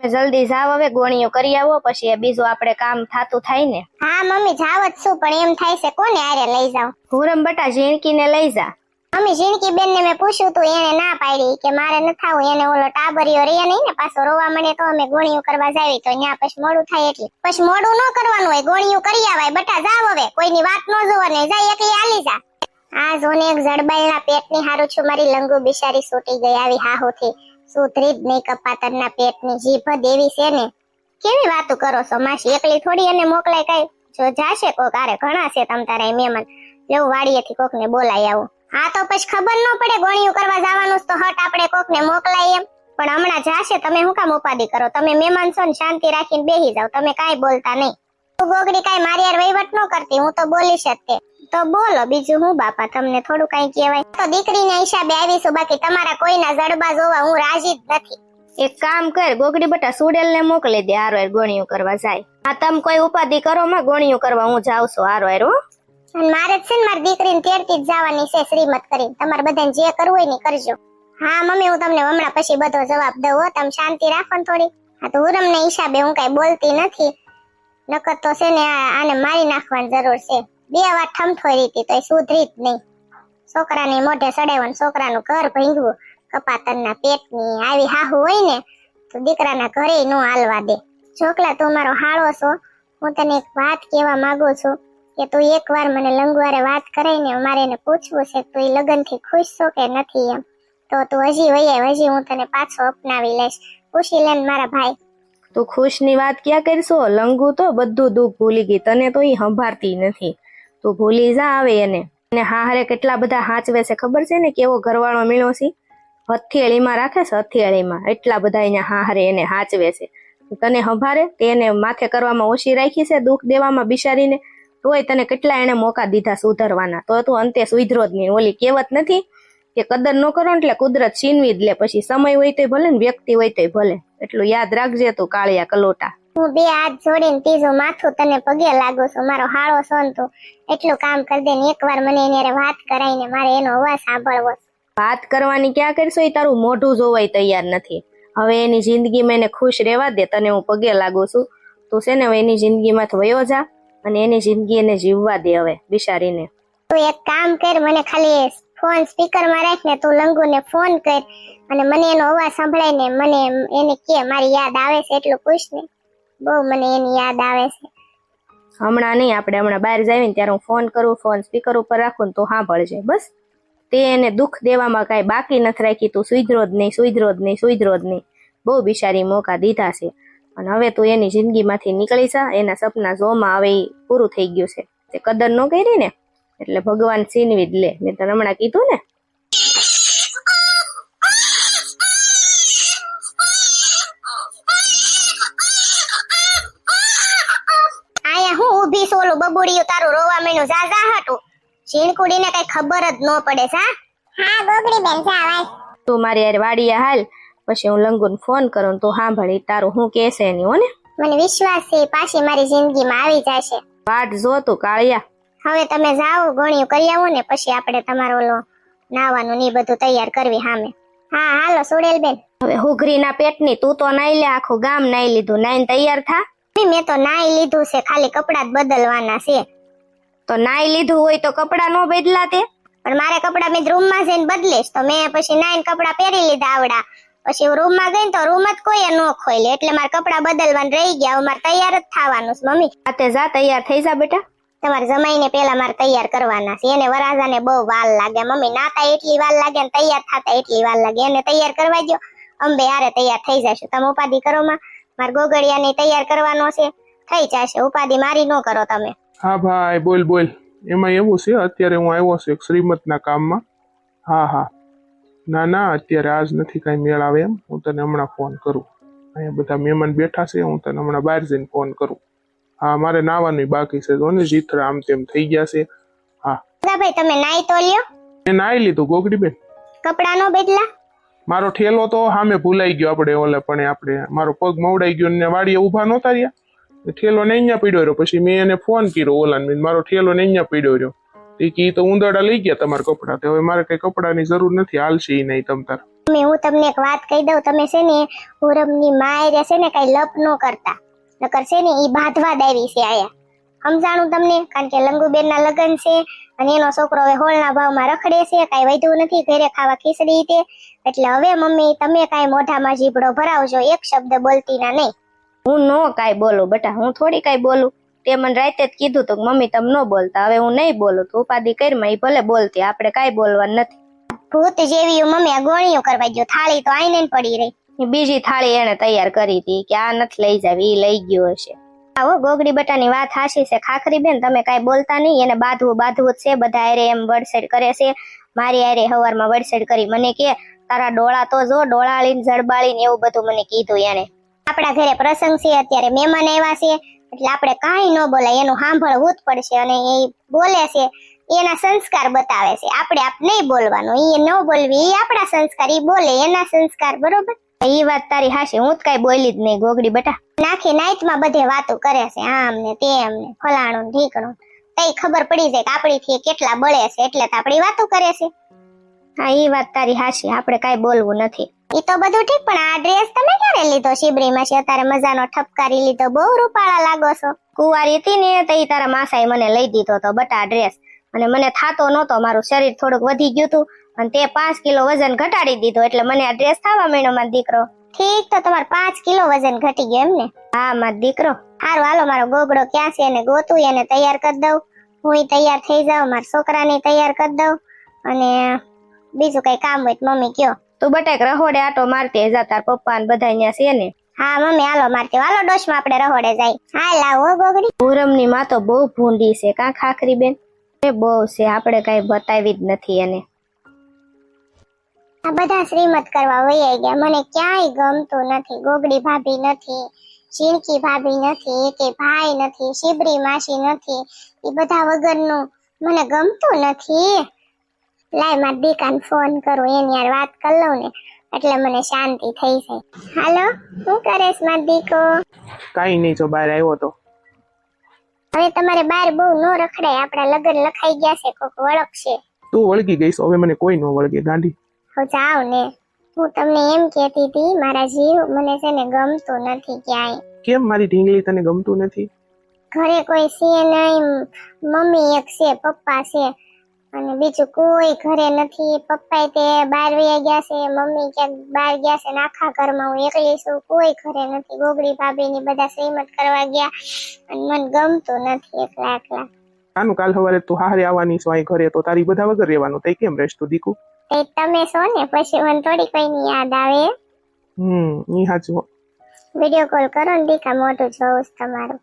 તમે જલ્દી જાવ હવે ગોળીઓ કરી આવો પછી બીજું આપણે કામ થાતું થાય ને. હા મમ્મી જાવ જ છું પણ એમ થાય છે કોને આરે લઈ જાવ હુરમ બટા ઝીણકીને લઈ જા. મમ્મી ઝીણકી બેન ને મેં પૂછ્યું તું એને ના પાડી કે મારે ન થાવું એને ઓલો ટાબરિયો રે નહીં ને પાછો રોવા મને તો અમે ગોળીઓ કરવા જાવી તો ત્યાં પછી મોડું થાય એટલે. પછી મોડું ન કરવાનું હોય ગોળીઓ કરી આવાય બટા જાવ હવે કોઈની વાત ન જોવાની જાય એકલી આલી જા. આ જોને એક જડબાઈના પેટની હારું છું મારી લંગુ બિચારી સૂટી ગઈ આવી હાહુથી. સુધરી જ નહીં કપાતરના પેટની જીભ દેવી છે ને. કેવી વાતો કરો છો માસી? એકલી થોડી એને મોકલાય કઈ? જો જાશે કોક આરે ઘણા છે તમ તારે મહેમાન. લેવું વાડીએથી કોકને બોલાય આવું. હા તો પછી ખબર ન પડે ગોળીઓ કરવા જવાનું તો હટ આપણે કોકને મોકલાય એમ. પણ હમણાં જાશે, તમે હું કામ ઉપાધિ કરો? તમે મહેમાન છો ને, શાંતિ રાખીને બેહી જાઓ. તમે કાંઈ બોલતા નહીં. તું ગોગડી કાંઈ મારી યાર વહીવટ ન કરતી હું તો બોલીશ જ તે. તો બોલો બીજું હું બાપા તમને થોડું કઈ કહેવાય. તો દીકરીના હિસાબે આવીશું બાકી તમારા કોઈના જડબા જોવા હું રાજી જ નથી. એક કામ કર ગોગડી બટા સુડેલ ને મોકલી દે હારો હાર ગોળીઓ કરવા જાય. આ તમ કોઈ ઉપાધિ કરો માં ગોણિયું કરવા હું જાઉં છું હારો હાર મારે છે ને મારી દીકરીને તેડતી જ જવાની છે શ્રીમત કરીને. તમારે બધાને જે કરવું હોય ને કરજો. હા મમ્મી હું તમને હમણાં પછી બધો જવાબ દઉં તમે શાંતિ રાખો ને થોડી. હા તો હુરમને હિસાબે હું કઈ બોલતી નથી. નકર તો છે ને આને મારી નાખવાની જરૂર છે. બે વાર ઠમઠોરી હતી તો સુધરી જ નહીં. છોકરાને મોઢે સડાવવાનું છોકરાનું ઘર ભીંગવું કપાતરના પેટની આવી હાહુ હોય ને તો દીકરાના ઘરે ન હાલવા દે. છોકલા તું મારો હાળો છો. હું તને એક વાત કહેવા માંગુ છું કે તું એકવાર મને લંગવારે વાત કરાઈને મારે એને પૂછવું છે તું એ લગ્નથી ખુશ છો કે નથી એમ? તો તું હજી આવ, હજી હું તને પાછો અપનાવી લઈશ. પૂછી લે મારા ભાઈ. તું ખુશની વાત ક્યાં કરશો? લંગુ તો બધું દુઃખ ભૂલી ગઈ, તને તો એ સંભાળતી નથી. તું ભૂલી જા આવે એને. અને હારે કેટલા બધા હાચવે છે, ખબર છે ને કેવો ઘરવાળો મેળો છે? હથેળીમાં રાખે છે હથેળીમાં એટલા બધા હા હારે એને હાચવે છે. તને સંભાળે તેને માથે કરવામાં ઓછી રાખી છે, દુઃખ દેવામાં બિચારીને તોય તને કેટલા એને મોકા દીધા સુધરવાના તો તું અંતે સુધરો જ નહીં. ઓલી કહેવત નથી? કે કદર ન કરો એટલે કુદરત છીનવી જ લે. પછી સમય હોય તોય ભલે ને વ્યક્તિ હોય તોય ભલે. એટલું યાદ રાખજે તું કાળિયા કલોટા. હું બે હાથ જોડીને ત્રીજું માથું તને પગે લાગુ છું. મારો હાળો સોન તું. એટલું કામ કરી દે ને એકવાર મને એની વાત કરાઈને મારે એનો અવાજ સાંભળવો વાત કરવાની ક્યાં કરશો? એ તારું મોઢું જોવાય તૈયાર નથી. હવે એની જિંદગીમાં એને ખુશ રહેવા દે તને હું પગે લાગુ છું. તું છે ને હવે એની જિંદગીમાંથી વયો જા અને એની જિંદગી એને જીવવા દે હવે બિચારીને તું એક કામ કર મને ખાલી ફોન સ્પીકરમાં રાખ ને તું લંગુને ફોન કર અને મને એનો અવાજ સંભળાય ને મને એને કે, મારી યાદ આવે છે? એટલું પૂછ ને. બહુ મને એની યાદ આવે છે. હમણાં નહીં, આપણે હમણાં બહાર જઈએ ને ત્યારે હું ફોન કરું, ફોન સ્પીકર ઉપર રાખું ને તો સાંભળજે, બસ. તે એને દુઃખ દેવામાં કાંઈ બાકી નથી રાખી તું સુધરો જ નહીં, સુધરો જ નહીં, સુધરો જ નહીં. બહુ બિચારી મોકા દીધા છે. અને હવે તું એની જિંદગીમાંથી નીકળી જા, એના સપના જોમાં હવે પૂરું થઈ ગયું છે. તે કદર ન કરી ને. એટલે ભગવાન છીનવી જ લે. મેં તને હમણાં કીધું ને? આયા હું ઊભી છું બબુડિયું તારું રોવા માંડ્યું. જા જા હટું. ઝીણકુડીને કઈ ખબર જ ન પડે સા હા ગોગડી બેન જા તું મારી યાર વાડીએ હાલ પછી હું લંગુને ફોન કરું તું સાંભળી. તારું હું કહેશે નહીં હો ને? મને વિશ્વાસ છે પાછી મારી જિંદગીમાં આવી જશે. વાટ જો તું કાળિયા. હવે તમે જાઓ ગોળીઓ કરી આવો ને પછી આપણે તમારો ઓલો નાવાનું ને બધું તૈયાર કરવી સામે. હા હાલો સુડેલ બેન હવે હુઘરીના પેટની તું તો નાઈ લે આખું ગામ નાઈ લીધું. નાઈને તૈયાર થા. મેં તો નાઈ લીધું છે ખાલી કપડાં જ બદલવાના છે. તો નાઈ લીધું હોય તો કપડા નો બદલા તે? પણ મારે કપડાં મેં રૂમમાં જઈને બદલીશ. તો મેં પછી નાઈન કપડાં પહેરી લીધા આવડા. પછી હું રૂમમાં ગઈ તો રૂમ જ કોઈએ ન ખોલી એટલે મારે કપડાં બદલવાનું રહી ગયા. મારે તૈયાર જ થવાનું છે મમ્મી. આતે જા તૈયાર થઈ જા બેટા. તમારે જમાઈને પેલા મારે તૈયાર કરવાના છે. એને વરાજાને બહુ વાર લાગે. મમ્મી નાતા એટલી વાર લાગે ને તૈયાર થતા એટલી વાર લાગે. એને તૈયાર કરવા દો અંબે આરે તૈયાર થઈ જશે. તમે ઉપાધિ કરો માં. મારે ગોગડિયાને તૈયાર કરવાનો છે. થઈ જશે. ઉપાધિ મારી ન કરો તમે. હા ભાઈ, બોલ બોલ. એમાં એવું છે, અત્યારે હું આવ્યો છું એક શ્રીમતના કામમાં. હા હા. ના ના, અત્યારે આજ નથી કાંઈ મેળ આવે એમ. હું તને હમણાં ફોન કરું. અહીંયા બધા મહેમાન બેઠા છે. હું તને હમણાં બહાર જઈને ફોન કરું. હા મારે નાવાનું બાકી છે. જોને જીથરા આમ તેમ થઈ ગયા છે. હા. ભાઈ તમે નાઈ તો લ્યો. મેં નાઈ લીધું ગોગડી બેન કપડાનો બદલા. મારો ઠેલો તો સામે ભૂલાઈ ગયો આપણે ઓલે પણ આપણે મારો પગ મવડાઈ ગયો ને વાડીએ ઊભા નહોતા રહ્યા. ઠેલો ને અહીંયા પીડ્યો રહ્યો. પછી મેં એને ફોન કર્યો ઓલાને મેં મારો ઠેલો ને અહીંયા પીડ્યો રહ્યો. એ કી તો ઉંદરડા લઈ ગયા તમારા કપડા. તો હવે મારે કઈ કપડાની જરૂર નથી હાલશે નહીં તમ તાર. મમ્મી હું તમને એક વાત કહી દઉં. તમે છે ને પૂરમની માયરે છે ને કઈ લપ ન કરતા. નકર છે ને એ બાંધવા દાવી છે આયા. સમજાણું તમને? કારણ કે લંગુબેનના લગ્ન છે અને એનો છોકરો હવે હોળના ભાવમાં રખડે છે કાંઈ વધ્યું નથી ઘરે ખાવા ખીચડી તે. એટલે હવે મમ્મી તમે કાંઈ મોઢામાં જીભડો ભરાવજો એક શબ્દ બોલતી ના નહીં. હું નો કાંઈ બોલું બેટા હું થોડી કાંઈ બોલું. તે મને રાતે જ કીધું તું મમ્મી તમે ન બોલતા હવે હું નહીં બોલું. તું ઉપાધિ કરીમાં એ ભલે બોલતી આપણે કાંઈ બોલવાનું નથી. ભૂત જેવી મમ્મી ગોળીઓ કરવા ગયો થાળી તો આઈને પડી રહી. બીજી થાળી એને તૈયાર કરી હતી કે આ નથી લઈ જાવી એ લઈ ગયો હશે. આવો ગોગડી બટાની વાત હાશી છે. ખાખરી બેન, તમે કાંઈ બોલતા નહીં, એને બાંધવું બાંધવું જ છે. બધા હારે એમ વડસેડ કરે છે. મારી અરે હવારમાં વડસેડ કરી મને કે, તારા ડોળા તો જો ડોળાળીને જડબાળીને એવું બધું મને કીધું એને આપણા ઘરે પ્રસંગ છે, અત્યારે મહેમાન આવ્યા છે, એટલે આપણે કાંઈ ન બોલાય. એનું સાંભળવું જ પડશે અને એ બોલે છે, એના સંસ્કાર બતાવે છે. આપણે આપ નહીં બોલવાનું. એ ન બોલવી એ આપણા સંસ્કાર એ બોલે એના સંસ્કાર, બરોબર? ઈ વાત તારી હાશે હું જ કાંઈ બોલી જ નહીં ગોગડી બટા. નાખી નાઈટમાં બધે વાતો કરે છે આમ ને તેમ ને ફલાણું, ઢીકણું. તઈ ખબર પડી જાય કે આપણીથી એ કેટલા બળે છે, એટલે તો આપણી વાતો કરે છે. હા ઈ વાત તારી હાશી આપણે કાંઈ બોલવું નથી. એ તો બધું ઠીક, પણ આ ડ્રેસ તમે ક્યારે લીધો? શિબરીમાં છે, અત્યારે મજાનો ઠપકારી લીધો, બહુ રૂપાળા લાગો છો. કુંવારી હતી ને, તો તારા માસાએ મને લઈ દીધો તો બટા ડ્રેસ અને મને થાતો નહોતો, મારું શરીર થોડુંક વધી ગયું હતું. અને તે પાંચ કિલો વજન ઘટાડી દીધો એટલે મને આ ડ્રેસ થવા માંડ્યો મારો દીકરો. ઠીક તો તમારે પાંચ કિલો વજન ઘટી ગયો એમ ને? હા મારો દીકરો. હારું હાલો મારો ગોગડો ક્યાં છે એને ગોતું એને તૈયાર કરી દઉં. હું તૈયાર થઈ જાઉં મારા છોકરાને તૈયાર કરી દઉં. અને બીજું કઈ કામ હોય મમ્મી કયો. તું બટેક રહોડે આટો મારતી જા તાર પપ્પા ને બધા અહીંયા છે ને. હા મમ્મી હાલો મારતી હાલો ડોશમાં આપણે રહોડે જાય. હા લાવો ગોગડી. પૂરમની માં તો બહુ ભૂંડી છે. કાં ખાખરી બેન? એ બહુ છે. આપણે કઈ બતાવી જ નથી એને. આ બધા શ્રીમત કરવા વૈયા ગયા. મને ક્યાંય ગમતું નથી. ગોગડી ભાભી નથી ચીણકી ભાભી નથી કે ભાઈ નથી શિબરી માસી નથી. એ બધા વગરનું મને ગમતું નથી. લાય માર દીકાને ફોન કરું એની યાર વાત કર લઉં ને એટલે મને શાંતિ થઈ જાય. હાલો શું કરેશ માર દીકો? કાંઈ નહીં જો બહાર આવ્યો તો. હવે તમારે બાર બહુ નો રખડાય. આપણા લગ્ન લખાઈ ગયા છે કોક વળગશે. તું વળગી ગઈશ હવે મને કોઈ ન વળગે ગાંધી. હું જાઉં ને. હું તમને એમ કહેતી હતી મારા જીવ મને છે ને ગમતો નથી ક્યાંય. કેમ મારી ઢીંગલી તને ગમતું નથી? ઘરે કોઈ છે નહીં મમ્મી એક છે પપ્પા છે. અને બીજું કોઈ ઘરે નથી. પપ્પા તે બાર વયા ગયા છે મમ્મી ક્યાંક બહાર ગયા છે ને આખા ઘરમાં હું એકલી છું કોઈ ઘરે નથી. ગોગડી ભાભી ની બધા શ્રીમત કરવા ગયા અને મને ગમતું નથી એકલા એકલા. આનું કાલ સવારે તું હારે આવવાની છો અહીં ઘરે તો તારી બધા વગર રહેવાનું. તઈ કેમ રહેશ તું દીકુ? તે તમે છો ને? પછી મને થોડી કોઈની યાદ આવે હમ ઈ હાચું વીડિયો કોલ કરો ને દીકા મોઢું જોઉં તમારું.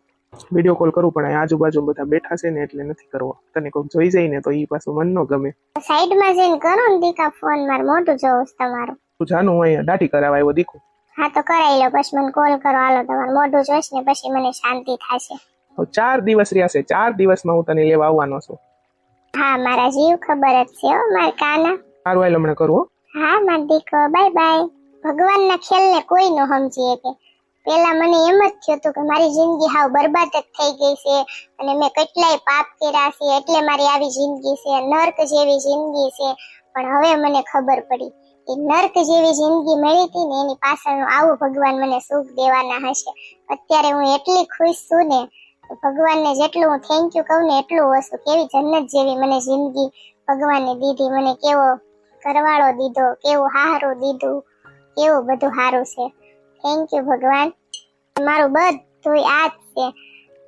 વીડિયો કોલ કરું પણ આજુબાજુ બધા બેઠા છે ને એટલે નથી કરવો. તને કોઈક જોઈ જાય ને તો ઈ પાછું મન ન ગમે. સાઈડમાં જઈને કરો ને દીકા ફોન માર મોટો જોઉં તમારું. તું જાનું હું અહીંયા દાઢી કરાવવા આવ્યો દીકુ. હા તો કરાઈ લો પછી મને કોલ કરો. હાલો તમારું મોઢું જોઈશ ને પછી મને શાંતિ થશે. તો ચાર દિવસ રહ્યા છે ચાર દિવસમાં હું તને લેવા આવવાનો છું. હા મારા જીવ ખબર જ છે હો મારા કાના. સારું હાલ હમણાં કરું હા. માર દીકો બાય બાય. ભગવાનના ખેલને કોઈ ન સમજી શકે. પેલા મને એમ જ થયું હતું કે મારી જિંદગી હાવ બરબાદ જ થઈ ગઈ છે અને મેં કેટલાય પાપ કર્યા છે એટલે મારી આવી જિંદગી છે. નર્ક જેવી જિંદગી છે. પણ હવે મને ખબર પડી એ નર્ક જેવી જિંદગી મળી હતી ને એની પાછળનું આવું ભગવાન મને સુખ દેવાના હશે. અત્યારે હું એટલી ખુશ છું ને ભગવાનને જેટલું હું થેન્ક યુ કહું ને એટલું ઓછું કેવી જન્નત જેવી મને જિંદગી ભગવાને દીધી. મને કેવો ઘરવાળો દીધો, કેવું હારું દીધું, કેવું બધું સારું છે. થેન્ક યુ ભગવાન. મારું બધું આ છે.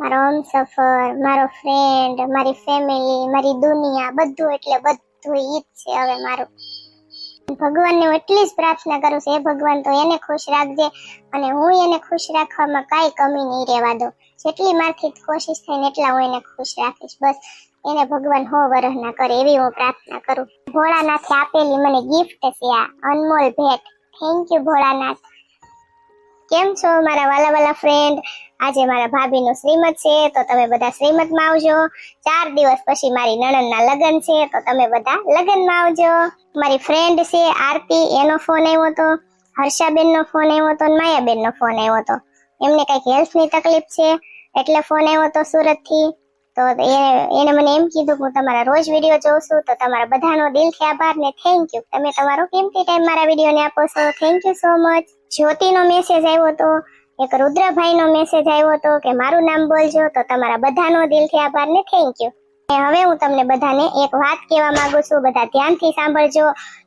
મારો હમસફર મારો ફ્રેન્ડ મારી ફેમિલી મારી દુનિયા, બધું એટલે બધું ઈ છે હવે મારું. ભગવાનને હું એટલી જ પ્રાર્થના કરું છું, હે ભગવાન, તો એને ખુશ રાખજે અને હું એને ખુશ રાખવામાં કાંઈ કમી નહીં રહેવા દઉં. જેટલી મારથી કોશિશ થઈને એટલા હું એને ખુશ રાખીશ. બસ, એને ભગવાન હો વરહ ના કરે એવી હું પ્રાર્થના કરું. ભોળાનાથે આપેલી મને ગિફ્ટ છે આ અનમોલ ભેટ. Thank you Bholanath. કેમ છો મારા વાલા વાલા ફ્રેન્ડ આજે મારા ભાભીનું શ્રીમત છે, તો તમે બધા શ્રીમતમાં આવજો. ચાર દિવસ પછી મારી નણંદના લગ્ન છે, તો તમે બધા લગ્નમાં આવજો. મારી ફ્રેન્ડ છે, આરતી, એનો ફોન આવ્યો હતો. હર્ષાબેનનો ફોન આવ્યો હતો માયાબેનનો ફોન આવ્યો હતો. એમને કંઈક હેલ્થની તકલીફ છે, એટલે ફોન આવ્યો હતો સુરતથી. તો એને મને એમ કીધું કે હું તમારા રોજ વીડિયો જોઉં છું, તો તમારા બધાનો દિલથી આભાર ને થેન્ક યુ તમે તમારો કિંમતી ટાઈમ મારા વિડીયોને આપો છો. થેન્ક યુ સો મચ જ્યોતિનો મેસેજ આવ્યો તો એક રુદ્રભાઈનો મેસેજ આવ્યો હતો કે મારું નામ બોલજો, તો તમારા બધાનો દિલથી આભાર ને થેન્ક યુ હવે હું તમને બધાને એક વાત કહેવા માંગુ છું. બધા ધ્યાનથી સાંભળજો.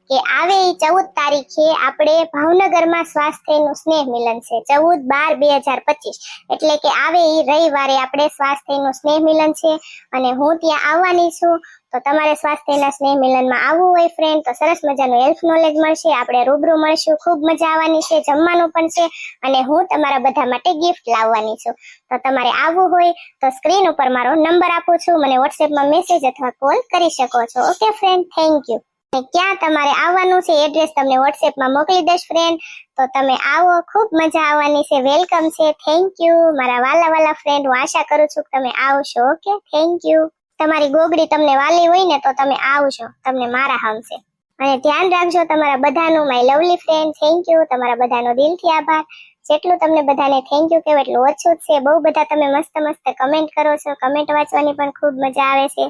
કે આવે એ ચૌદ તારીખે આપણે ભાવનગરમાં સ્વાસ્થ્યનું સ્નેહ મિલન છે. ચૌદ બાર બે હજાર પચીસ. એટલે કે આવે એ રવિવારે આપણે સ્વાસ્થ્યનું સ્નેહ મિલન છે. અને હું ત્યાં આવવાની છું, તો તમારે સ્વાસ્થ્યના સ્નેહ મિલનમાં આવવું હોય ફ્રેન્ડ તો સરસ મજાનું હેલ્થ નોલેજ મળશે. આપણે રૂબરૂ મળશું. ખૂબ મજા આવવાની છે, જમવાનું પણ છે. અને હું તમારા બધા માટે ગિફ્ટ લાવવાની છું. તો તમારે આવવું હોય, તો સ્ક્રીન ઉપર મારો નંબર આપું છું. મને વોટ્સએપમાં મેસેજ અથવા કોલ કરી શકો છો. ઓકે ફ્રેન્ડ થેન્ક યુ ક્યાં તમારે આવવાનું છે? એડ્રેસ તમને વોટ્સએપમાં મોકલી દઈશ ફ્રેન્ડ તો તમે આવો, ખૂબ મજા આવવાની છે. વેલકમ છે. થેન્ક યુ મારા વાલા વાલા ફ્રેન્ડ હું આશા કરું છું કે તમે આવશો ઓકે થેન્ક યુ તમારી ગોગડી તમને વાલી હોય ને, તો તમે આવજો. તમને મારા હમશે અને ધ્યાન રાખજો, તમારા બધાનું my lovely friend thank you તમારા બધાનો દિલથી આભાર. જેટલું તમને બધાને થેન્ક યુ કહેવું એટલું ઓછું છે. બહુ બધા તમે મસ્ત મસ્ત કમેન્ટ કરો છો. કમેન્ટ વાંચવાની પણ ખૂબ મજા આવે છે.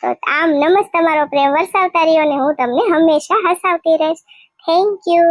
તો આમ નમસ્તે, તમારો પ્રેમ વરસાવતા રહ્યો ને હું તમને હંમેશા હસાવતી રહીશ. Thank you